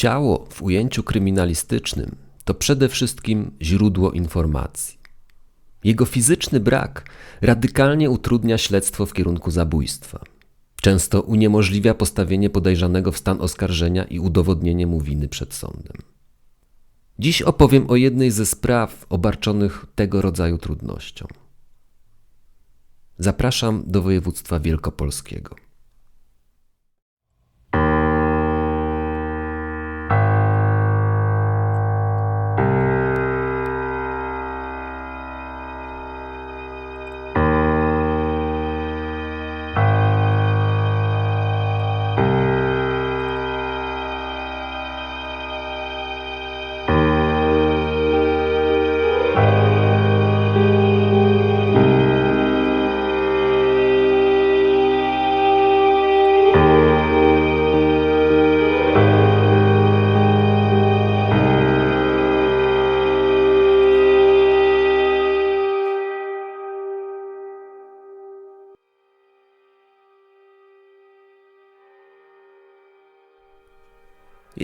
Ciało w ujęciu kryminalistycznym to przede wszystkim źródło informacji. Jego fizyczny brak radykalnie utrudnia śledztwo w kierunku zabójstwa. Często uniemożliwia postawienie podejrzanego w stan oskarżenia i udowodnienie mu winy przed sądem. Dziś opowiem o jednej ze spraw obarczonych tego rodzaju trudnością. Zapraszam do województwa wielkopolskiego.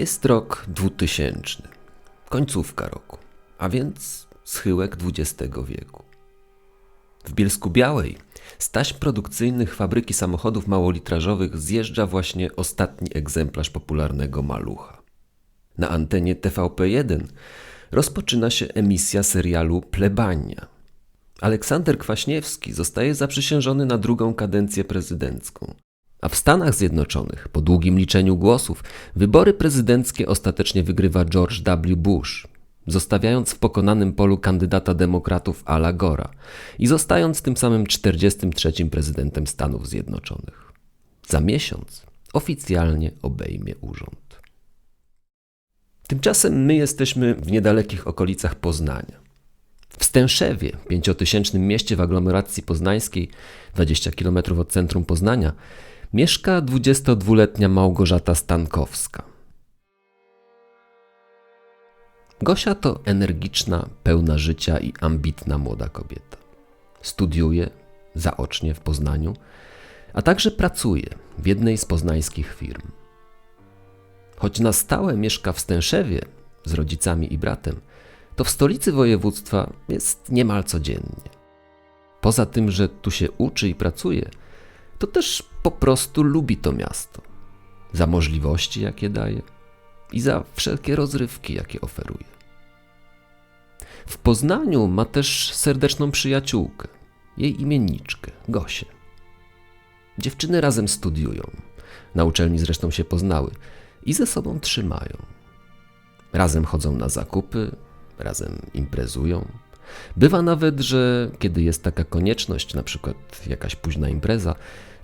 Jest rok 2000, końcówka roku, a więc schyłek XX wieku. W Bielsku Białej z taśm produkcyjnych fabryki samochodów małolitrażowych zjeżdża właśnie ostatni egzemplarz popularnego malucha. Na antenie TVP1 rozpoczyna się emisja serialu Plebania. Aleksander Kwaśniewski zostaje zaprzysiężony na drugą kadencję prezydencką. A w Stanach Zjednoczonych, po długim liczeniu głosów, wybory prezydenckie ostatecznie wygrywa George W. Bush, zostawiając w pokonanym polu kandydata demokratów Ala Gora i zostając tym samym 43. prezydentem Stanów Zjednoczonych. Za miesiąc oficjalnie obejmie urząd. Tymczasem my jesteśmy w niedalekich okolicach Poznania. W Stęszewie, pięciotysięcznym mieście w aglomeracji poznańskiej, 20 km od centrum Poznania, mieszka 22-letnia Małgorzata Stankowska. Gosia to energiczna, pełna życia i ambitna młoda kobieta. Studiuje zaocznie w Poznaniu, a także pracuje w jednej z poznańskich firm. Choć na stałe mieszka w Stęszewie z rodzicami i bratem, to w stolicy województwa jest niemal codziennie. Poza tym, że tu się uczy i pracuje, to też po prostu lubi to miasto. Za możliwości, jakie daje i za wszelkie rozrywki, jakie oferuje. W Poznaniu ma też serdeczną przyjaciółkę, jej imienniczkę, Gosię. Dziewczyny razem studiują, na uczelni zresztą się poznały i ze sobą trzymają. Razem chodzą na zakupy, razem imprezują. Bywa nawet, że kiedy jest taka konieczność, na przykład jakaś późna impreza,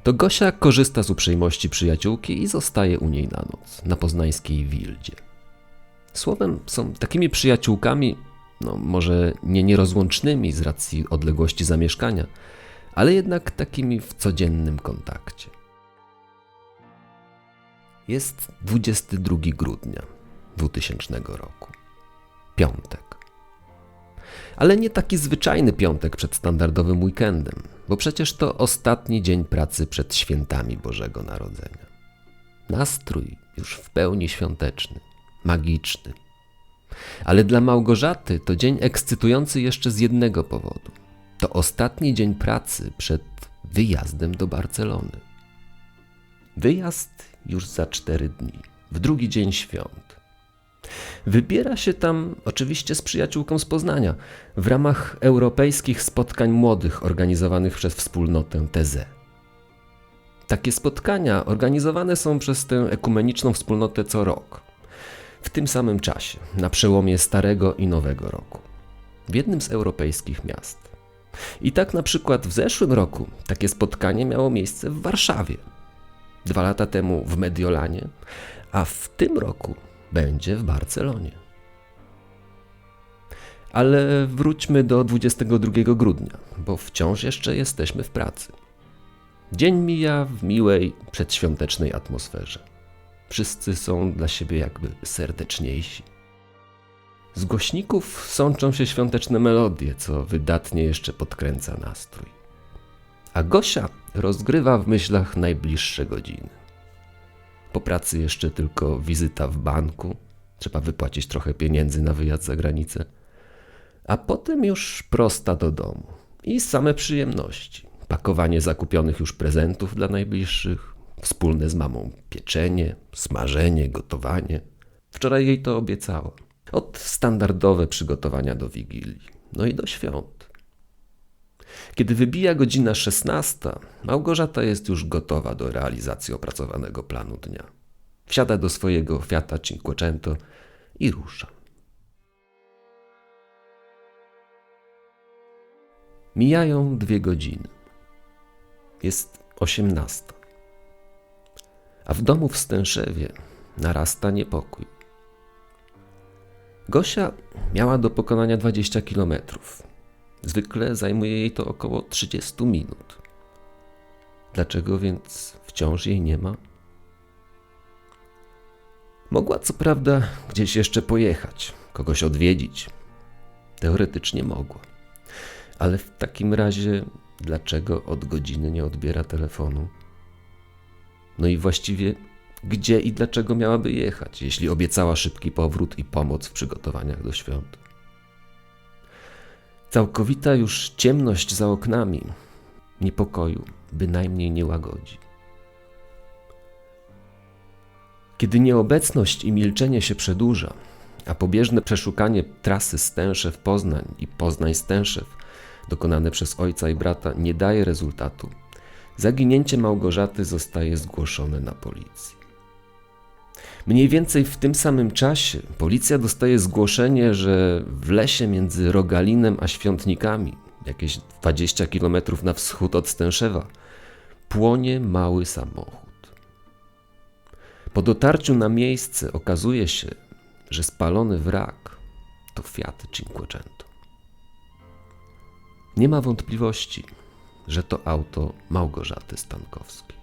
to Gosia korzysta z uprzejmości przyjaciółki i zostaje u niej na noc, na poznańskiej wildzie. Słowem, są takimi przyjaciółkami, no może nie nierozłącznymi z racji odległości zamieszkania, ale jednak takimi w codziennym kontakcie. Jest 22 grudnia 2000 roku. Piątek. Ale nie taki zwyczajny piątek przed standardowym weekendem, bo przecież to ostatni dzień pracy przed świętami Bożego Narodzenia. Nastrój już w pełni świąteczny, magiczny. Ale dla Małgorzaty to dzień ekscytujący jeszcze z jednego powodu. To ostatni dzień pracy przed wyjazdem do Barcelony. Wyjazd już za cztery dni, w drugi dzień świąt. Wybiera się tam oczywiście z przyjaciółką z Poznania w ramach europejskich spotkań młodych organizowanych przez wspólnotę TZ. Takie spotkania organizowane są przez tę ekumeniczną wspólnotę co rok, w tym samym czasie, na przełomie starego i nowego roku, w jednym z europejskich miast. I tak na przykład w zeszłym roku takie spotkanie miało miejsce w Warszawie, dwa lata temu w Mediolanie, a w tym roku będzie w Barcelonie. Ale wróćmy do 22 grudnia, bo wciąż jeszcze jesteśmy w pracy. Dzień mija w miłej, przedświątecznej atmosferze. Wszyscy są dla siebie jakby serdeczniejsi. Z głośników sączą się świąteczne melodie, co wydatnie jeszcze podkręca nastrój. A Gosia rozgrywa w myślach najbliższe godziny. Po pracy jeszcze tylko wizyta w banku, trzeba wypłacić trochę pieniędzy na wyjazd za granicę. A potem już prosta do domu i same przyjemności. Pakowanie zakupionych już prezentów dla najbliższych, wspólne z mamą pieczenie, smażenie, gotowanie. Wczoraj jej to obiecała. Od standardowe przygotowania do Wigilii, no i do świąt. Kiedy wybija godzina 16, Małgorzata jest już gotowa do realizacji opracowanego planu dnia. Wsiada do swojego Fiata Cinquecento i rusza. Mijają dwie godziny. Jest osiemnasta. A w domu w Stęszewie narasta niepokój. Gosia miała do pokonania 20 kilometrów. Zwykle zajmuje jej to około 30 minut. Dlaczego więc wciąż jej nie ma? Mogła co prawda gdzieś jeszcze pojechać, kogoś odwiedzić. Teoretycznie mogła. Ale w takim razie, dlaczego od godziny nie odbiera telefonu? No i właściwie, gdzie i dlaczego miałaby jechać, jeśli obiecała szybki powrót i pomoc w przygotowaniach do świąt? Całkowita już ciemność za oknami niepokoju bynajmniej nie łagodzi. Kiedy nieobecność i milczenie się przedłuża, a pobieżne przeszukanie trasy Stęszew Poznań i Poznań Stęszew dokonane przez ojca i brata nie daje rezultatu, zaginięcie Małgorzaty zostaje zgłoszone na policji. Mniej więcej w tym samym czasie policja dostaje zgłoszenie, że w lesie między Rogalinem a Świątnikami, jakieś 20 km na wschód od Stęszewa, płonie mały samochód. Po dotarciu na miejsce okazuje się, że spalony wrak to Fiat Cinquecento. Nie ma wątpliwości, że to auto Małgorzaty Stankowskiej.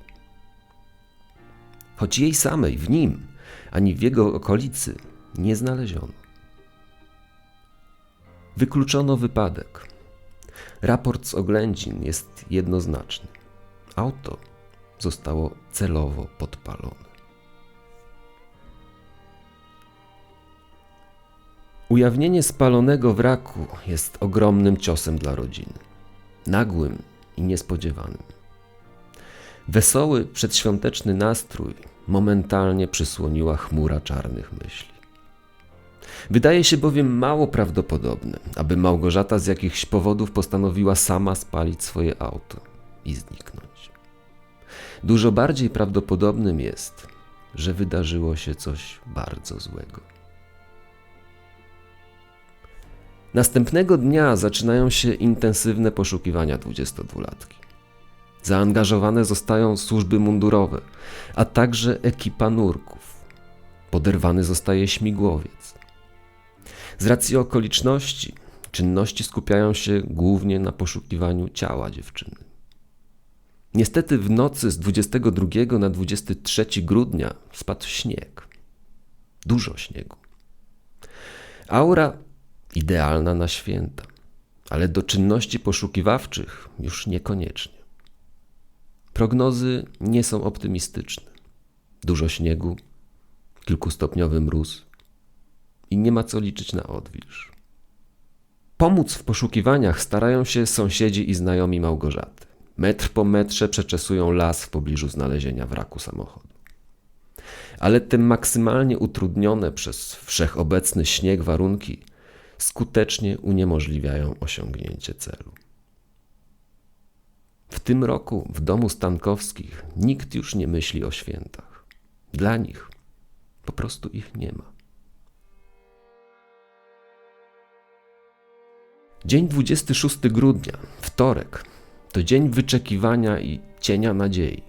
Choć jej samej w nim, ani w jego okolicy nie znaleziono. Wykluczono wypadek. Raport z oględzin jest jednoznaczny. Auto zostało celowo podpalone. Ujawnienie spalonego wraku jest ogromnym ciosem dla rodziny. Nagłym i niespodziewanym. Wesoły, przedświąteczny nastrój momentalnie przysłoniła chmura czarnych myśli. Wydaje się bowiem mało prawdopodobne, aby Małgorzata z jakichś powodów postanowiła sama spalić swoje auto i zniknąć. Dużo bardziej prawdopodobnym jest, że wydarzyło się coś bardzo złego. Następnego dnia zaczynają się intensywne poszukiwania 22-latki. Zaangażowane zostają służby mundurowe, a także ekipa nurków. Poderwany zostaje śmigłowiec. Z racji okoliczności, czynności skupiają się głównie na poszukiwaniu ciała dziewczyny. Niestety w nocy z 22 na 23 grudnia spadł śnieg. Dużo śniegu. Aura idealna na święta, ale do czynności poszukiwawczych już niekoniecznie. Prognozy nie są optymistyczne. Dużo śniegu, kilkustopniowy mróz i nie ma co liczyć na odwilż. Pomóc w poszukiwaniach starają się sąsiedzi i znajomi Małgorzaty. Metr po metrze przeczesują las w pobliżu znalezienia wraku samochodu. Ale te maksymalnie utrudnione przez wszechobecny śnieg warunki skutecznie uniemożliwiają osiągnięcie celu. W tym roku w domu Stankowskich nikt już nie myśli o świętach. Dla nich po prostu ich nie ma. Dzień 26 grudnia, wtorek, to dzień wyczekiwania i cienia nadziei.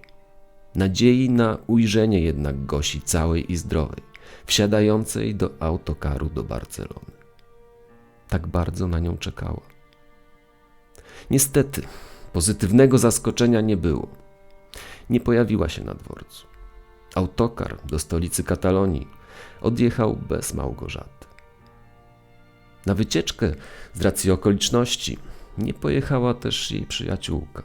Nadziei na ujrzenie jednak Gosi całej i zdrowej, wsiadającej do autokaru do Barcelony. Tak bardzo na nią czekała. Niestety, pozytywnego zaskoczenia nie było. Nie pojawiła się na dworcu. Autokar do stolicy Katalonii odjechał bez Małgorzaty. Na wycieczkę z racji okoliczności nie pojechała też jej przyjaciółka.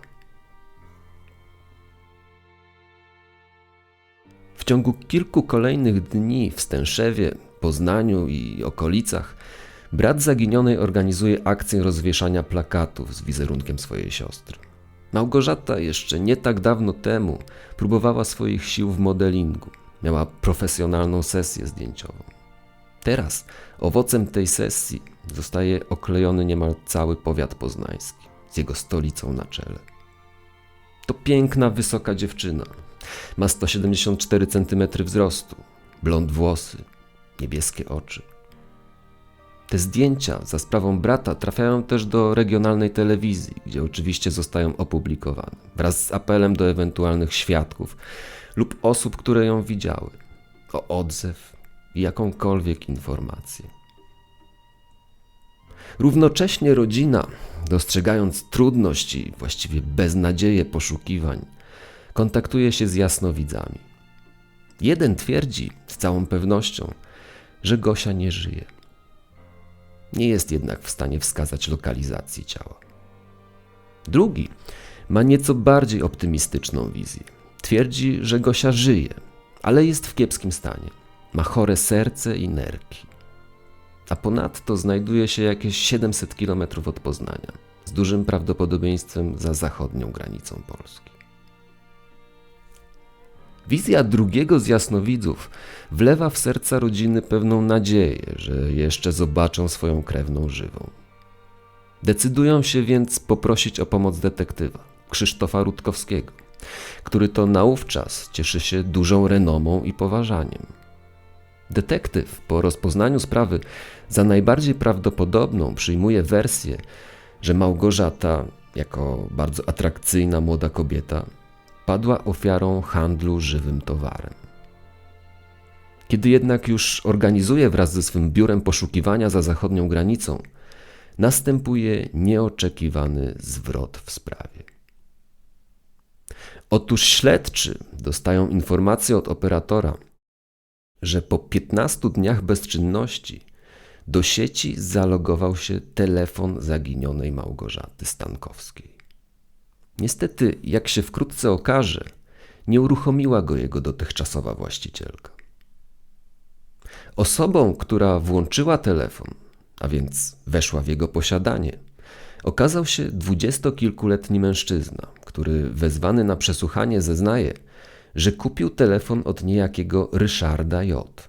ciągu kilku kolejnych dni w Stęszewie, Poznaniu i okolicach brat zaginionej organizuje akcję rozwieszania plakatów z wizerunkiem swojej siostry. Małgorzata jeszcze nie tak dawno temu próbowała swoich sił w modelingu. Miała profesjonalną sesję zdjęciową. Teraz owocem tej sesji zostaje oklejony niemal cały powiat poznański, z jego stolicą na czele. To piękna, wysoka dziewczyna. Ma 174 cm wzrostu, blond włosy, niebieskie oczy. Te zdjęcia za sprawą brata trafiają też do regionalnej telewizji, gdzie oczywiście zostają opublikowane, wraz z apelem do ewentualnych świadków lub osób, które ją widziały, o odzew i jakąkolwiek informację. Równocześnie rodzina, dostrzegając trudność i właściwie beznadzieję poszukiwań, kontaktuje się z jasnowidzami. Jeden twierdzi z całą pewnością, że Gosia nie żyje. Nie jest jednak w stanie wskazać lokalizacji ciała. Drugi ma nieco bardziej optymistyczną wizję. Twierdzi, że Gosia żyje, ale jest w kiepskim stanie. Ma chore serce i nerki. A ponadto znajduje się jakieś 700 km od Poznania, z dużym prawdopodobieństwem za zachodnią granicą Polski. Wizja drugiego z jasnowidzów wlewa w serca rodziny pewną nadzieję, że jeszcze zobaczą swoją krewną żywą. Decydują się więc poprosić o pomoc detektywa, Krzysztofa Rutkowskiego, który to naówczas cieszy się dużą renomą i poważaniem. Detektyw po rozpoznaniu sprawy za najbardziej prawdopodobną przyjmuje wersję, że Małgorzata, jako bardzo atrakcyjna młoda kobieta, padła ofiarą handlu żywym towarem. Kiedy jednak już organizuje wraz ze swym biurem poszukiwania za zachodnią granicą, następuje nieoczekiwany zwrot w sprawie. Otóż śledczy dostają informację od operatora, że po 15 dniach bezczynności do sieci zalogował się telefon zaginionej Małgorzaty Stankowskiej. Niestety, jak się wkrótce okaże, nie uruchomiła go jego dotychczasowa właścicielka. Osobą, która włączyła telefon, a więc weszła w jego posiadanie, okazał się dwudziestokilkuletni mężczyzna, który wezwany na przesłuchanie zeznaje, że kupił telefon od niejakiego Ryszarda J.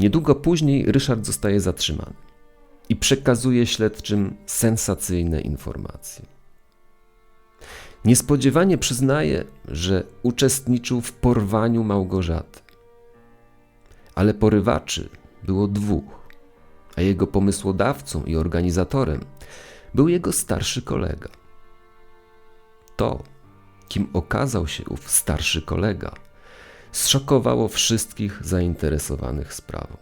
Niedługo później Ryszard zostaje zatrzymany i przekazuje śledczym sensacyjne informacje. Niespodziewanie przyznaje, że uczestniczył w porwaniu Małgorzaty. Ale porywaczy było dwóch, a jego pomysłodawcą i organizatorem był jego starszy kolega. To, kim okazał się ów starszy kolega, zszokowało wszystkich zainteresowanych sprawą.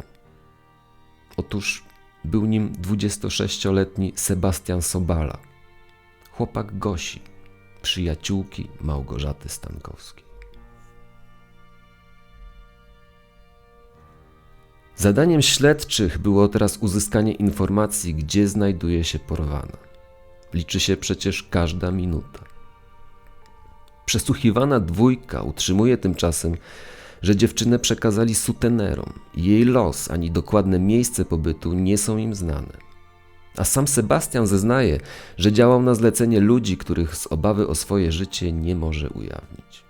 Otóż był nim 26-letni Sebastian Sobala, chłopak Gosi, przyjaciółki Małgorzaty Stankowskiej. Zadaniem śledczych było teraz uzyskanie informacji, gdzie znajduje się porwana. Liczy się przecież każda minuta. Przesłuchiwana dwójka utrzymuje tymczasem, że dziewczynę przekazali sutenerom. Jej los ani dokładne miejsce pobytu nie są im znane. A sam Sebastian zeznaje, że działał na zlecenie ludzi, których z obawy o swoje życie nie może ujawnić.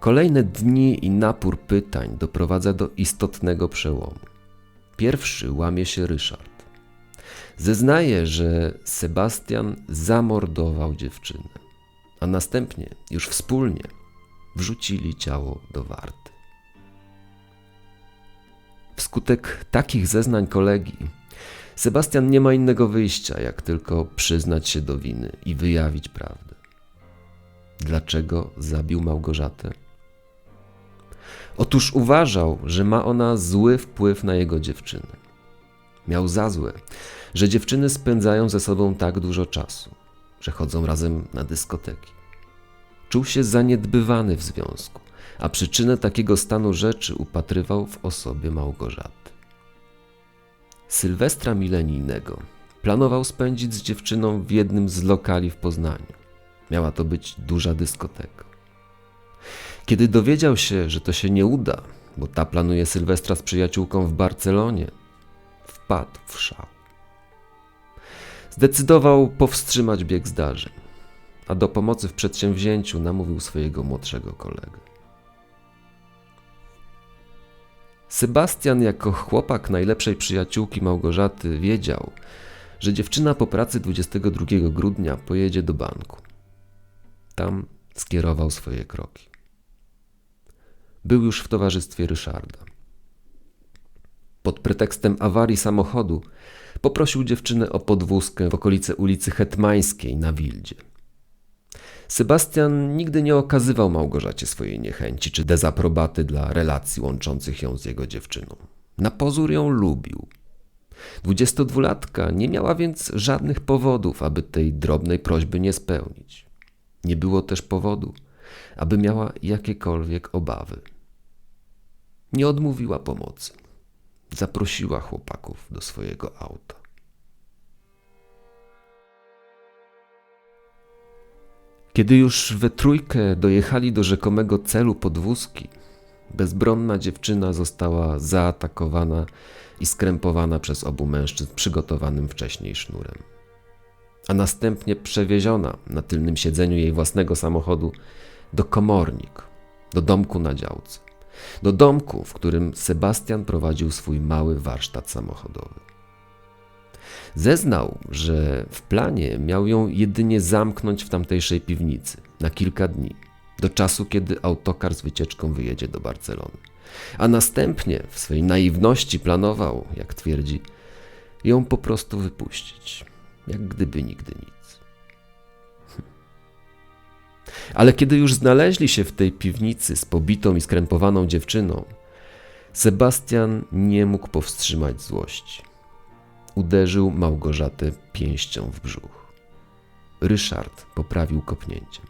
Kolejne dni i napór pytań doprowadza do istotnego przełomu. Pierwszy łamie się Ryszard. Zeznaje, że Sebastian zamordował dziewczynę a następnie już wspólnie wrzucili ciało do warty. Wskutek takich zeznań kolegi, Sebastian nie ma innego wyjścia, jak tylko przyznać się do winy i wyjawić prawdę. Dlaczego zabił Małgorzatę? Otóż uważał, że ma ona zły wpływ na jego dziewczynę. Miał za złe, że dziewczyny spędzają ze sobą tak dużo czasu że chodzą razem na dyskoteki. Czuł się zaniedbywany w związku, a przyczynę takiego stanu rzeczy upatrywał w osobie Małgorzaty. Sylwestra milenijnego planował spędzić z dziewczyną w jednym z lokali w Poznaniu. Miała to być duża dyskoteka. Kiedy dowiedział się, że to się nie uda, bo ta planuje Sylwestra z przyjaciółką w Barcelonie, wpadł w szał. Zdecydował powstrzymać bieg zdarzeń, a do pomocy w przedsięwzięciu namówił swojego młodszego kolegę. Sebastian, jako chłopak najlepszej przyjaciółki Małgorzaty, wiedział, że dziewczyna po pracy 22 grudnia pojedzie do banku. Tam skierował swoje kroki. Był już w towarzystwie Ryszarda. Pod pretekstem awarii samochodu poprosił dziewczynę o podwózkę w okolice ulicy Hetmańskiej na Wildzie. Sebastian nigdy nie okazywał Małgorzacie swojej niechęci czy dezaprobaty dla relacji łączących ją z jego dziewczyną. Na pozór ją lubił. Dwudziestodwulatka nie miała więc żadnych powodów, aby tej drobnej prośby nie spełnić. Nie było też powodu, aby miała jakiekolwiek obawy. Nie odmówiła pomocy. Zaprosiła chłopaków do swojego auta. Kiedy już we trójkę dojechali do rzekomego celu podwózki, bezbronna dziewczyna została zaatakowana i skrępowana przez obu mężczyzn przygotowanym wcześniej sznurem. A następnie przewieziona na tylnym siedzeniu jej własnego samochodu do komornik, do domku na działce, do domku, w którym Sebastian prowadził swój mały warsztat samochodowy. Zeznał, że w planie miał ją jedynie zamknąć w tamtejszej piwnicy na kilka dni, do czasu, kiedy autokar z wycieczką wyjedzie do Barcelony. A następnie w swej naiwności planował, jak twierdzi, ją po prostu wypuścić, jak gdyby nigdy nic. Ale kiedy już znaleźli się w tej piwnicy z pobitą i skrępowaną dziewczyną, Sebastian nie mógł powstrzymać złości uderzył Małgorzatę pięścią w brzuch. Ryszard poprawił kopnięciem.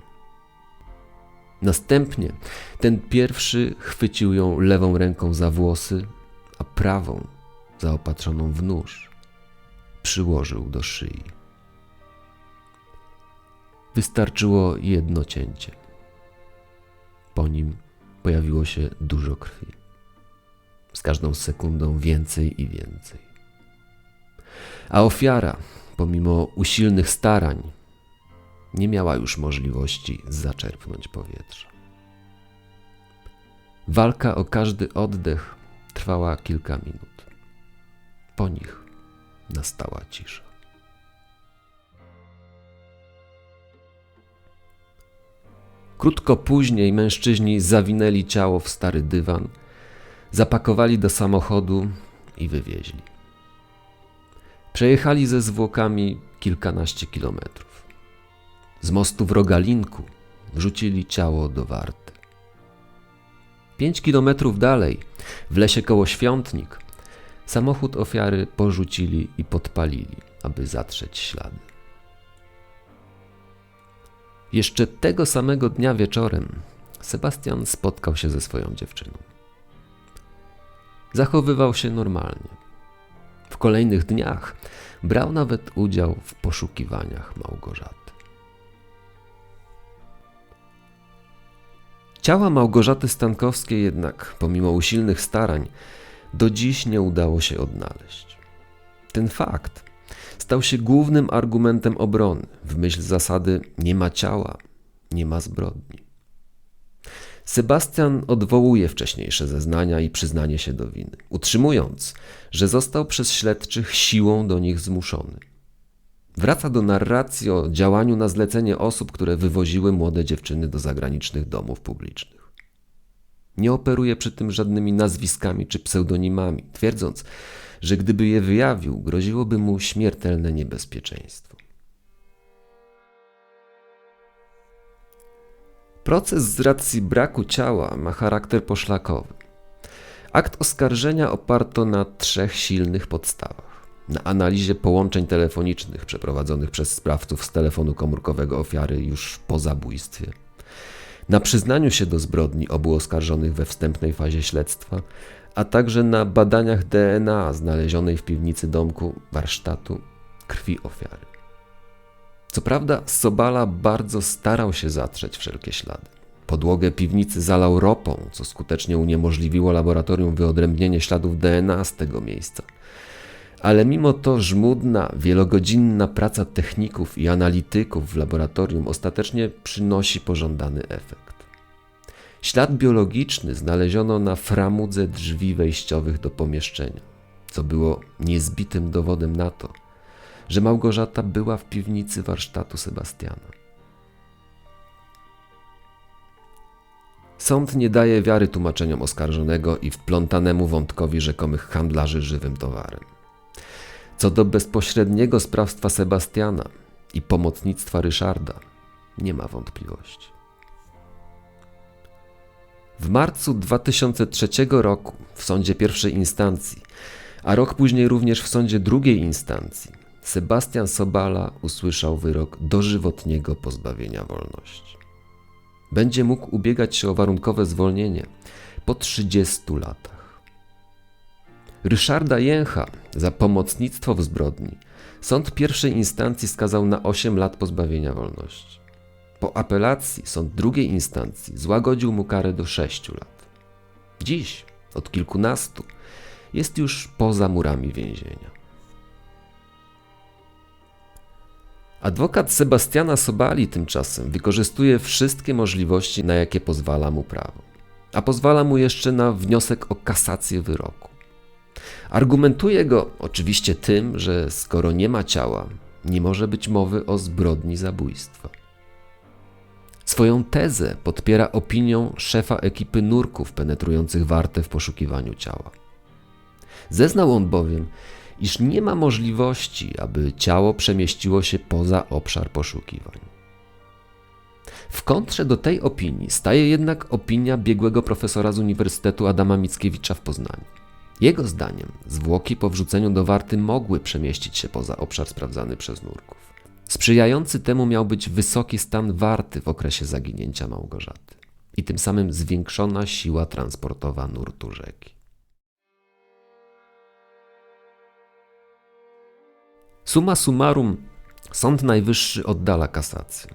Następnie ten pierwszy chwycił ją lewą ręką za włosy, a prawą, zaopatrzoną w nóż, przyłożył do szyi. Wystarczyło jedno cięcie. Po nim pojawiło się dużo krwi. Z każdą sekundą więcej i więcej a ofiara, pomimo usilnych starań, nie miała już możliwości zaczerpnąć powietrza. Walka o każdy oddech trwała kilka minut. Po nich nastała cisza. Krótko później mężczyźni zawinęli ciało w stary dywan, zapakowali do samochodu i wywieźli. Przejechali ze zwłokami kilkanaście kilometrów. Z mostu w Rogalinku wrzucili ciało do Warty. Pięć kilometrów dalej, w lesie koło Świątnik, samochód ofiary porzucili i podpalili, aby zatrzeć ślady. Jeszcze tego samego dnia wieczorem Sebastian spotkał się ze swoją dziewczyną. Zachowywał się normalnie. W kolejnych dniach brał nawet udział w poszukiwaniach Małgorzaty. Ciała Małgorzaty Stankowskiej jednak, pomimo usilnych starań, do dziś nie udało się odnaleźć. Ten fakt stał się głównym argumentem obrony w myśl zasady nie ma ciała, nie ma zbrodni. Sebastian odwołuje wcześniejsze zeznania i przyznanie się do winy, utrzymując, że został przez śledczych siłą do nich zmuszony. Wraca do narracji o działaniu na zlecenie osób, które wywoziły młode dziewczyny do zagranicznych domów publicznych. Nie operuje przy tym żadnymi nazwiskami czy pseudonimami, twierdząc, że gdyby je wyjawił, groziłoby mu śmiertelne niebezpieczeństwo. Proces z racji braku ciała ma charakter poszlakowy. Akt oskarżenia oparto na trzech silnych podstawach. Na analizie połączeń telefonicznych przeprowadzonych przez sprawców z telefonu komórkowego ofiary już po zabójstwie. Na przyznaniu się do zbrodni obu oskarżonych we wstępnej fazie śledztwa, a także na badaniach DNA znalezionej w piwnicy domku warsztatu krwi ofiary. Co prawda, Sobala bardzo starał się zatrzeć wszelkie ślady. Podłogę piwnicy zalał ropą, co skutecznie uniemożliwiło laboratorium wyodrębnienie śladów DNA z tego miejsca. Ale mimo to żmudna, wielogodzinna praca techników i analityków w laboratorium ostatecznie przynosi pożądany efekt. Ślad biologiczny znaleziono na framudze drzwi wejściowych do pomieszczenia, co było niezbitym dowodem na to, że Małgorzata była w piwnicy warsztatu Sebastiana. Sąd nie daje wiary tłumaczeniom oskarżonego i wplątanemu wątkowi rzekomych handlarzy żywym towarem. Co do bezpośredniego sprawstwa Sebastiana i pomocnictwa Ryszarda, nie ma wątpliwości. W marcu 2003 roku w sądzie pierwszej instancji, a rok później również w sądzie drugiej instancji, Sebastian Sobala usłyszał wyrok dożywotniego pozbawienia wolności. Będzie mógł ubiegać się o warunkowe zwolnienie po 30 latach. Ryszarda Jęcha za pomocnictwo w zbrodni sąd pierwszej instancji skazał na 8 lat pozbawienia wolności. Po apelacji sąd drugiej instancji złagodził mu karę do 6 lat. Dziś, od kilkunastu, jest już poza murami więzienia. Adwokat Sebastiana Sobali tymczasem wykorzystuje wszystkie możliwości, na jakie pozwala mu prawo. A pozwala mu jeszcze na wniosek o kasację wyroku. Argumentuje go oczywiście tym, że skoro nie ma ciała, nie może być mowy o zbrodni zabójstwa. Swoją tezę podpiera opinią szefa ekipy nurków penetrujących wartę w poszukiwaniu ciała. Zeznał on bowiem, iż nie ma możliwości, aby ciało przemieściło się poza obszar poszukiwań. W kontrze do tej opinii staje jednak opinia biegłego profesora z Uniwersytetu Adama Mickiewicza w Poznaniu. Jego zdaniem zwłoki po wrzuceniu do warty mogły przemieścić się poza obszar sprawdzany przez nurków. Sprzyjający temu miał być wysoki stan warty w okresie zaginięcia Małgorzaty i tym samym zwiększona siła transportowa nurtu rzeki. Summa summarum, Sąd Najwyższy oddala kasację.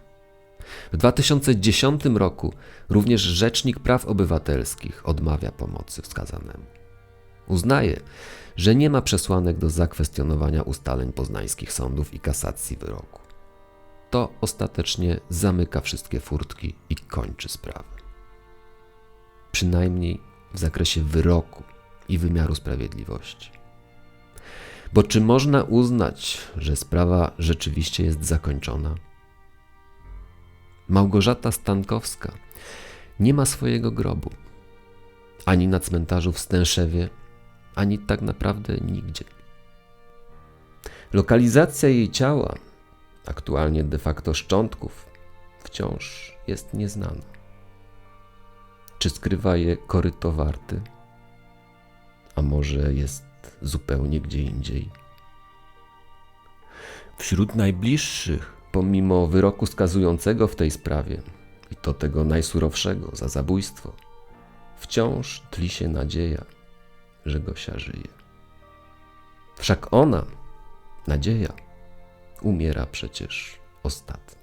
W 2010 roku również Rzecznik Praw Obywatelskich odmawia pomocy wskazanemu. Uznaje, że nie ma przesłanek do zakwestionowania ustaleń poznańskich sądów i kasacji wyroku. To ostatecznie zamyka wszystkie furtki i kończy sprawę. Przynajmniej w zakresie wyroku i wymiaru sprawiedliwości. Bo czy można uznać, że sprawa rzeczywiście jest zakończona? Małgorzata Stankowska nie ma swojego grobu. Ani na cmentarzu w Stęszewie, ani tak naprawdę nigdzie. Lokalizacja jej ciała, aktualnie de facto szczątków, wciąż jest nieznana. Czy skrywa je koryto warty? A może jest zupełnie gdzie indziej? Wśród najbliższych, pomimo wyroku skazującego w tej sprawie, i to tego najsurowszego za zabójstwo, wciąż tli się nadzieja, że Gosia żyje. Wszak ona, nadzieja, umiera przecież ostatnia.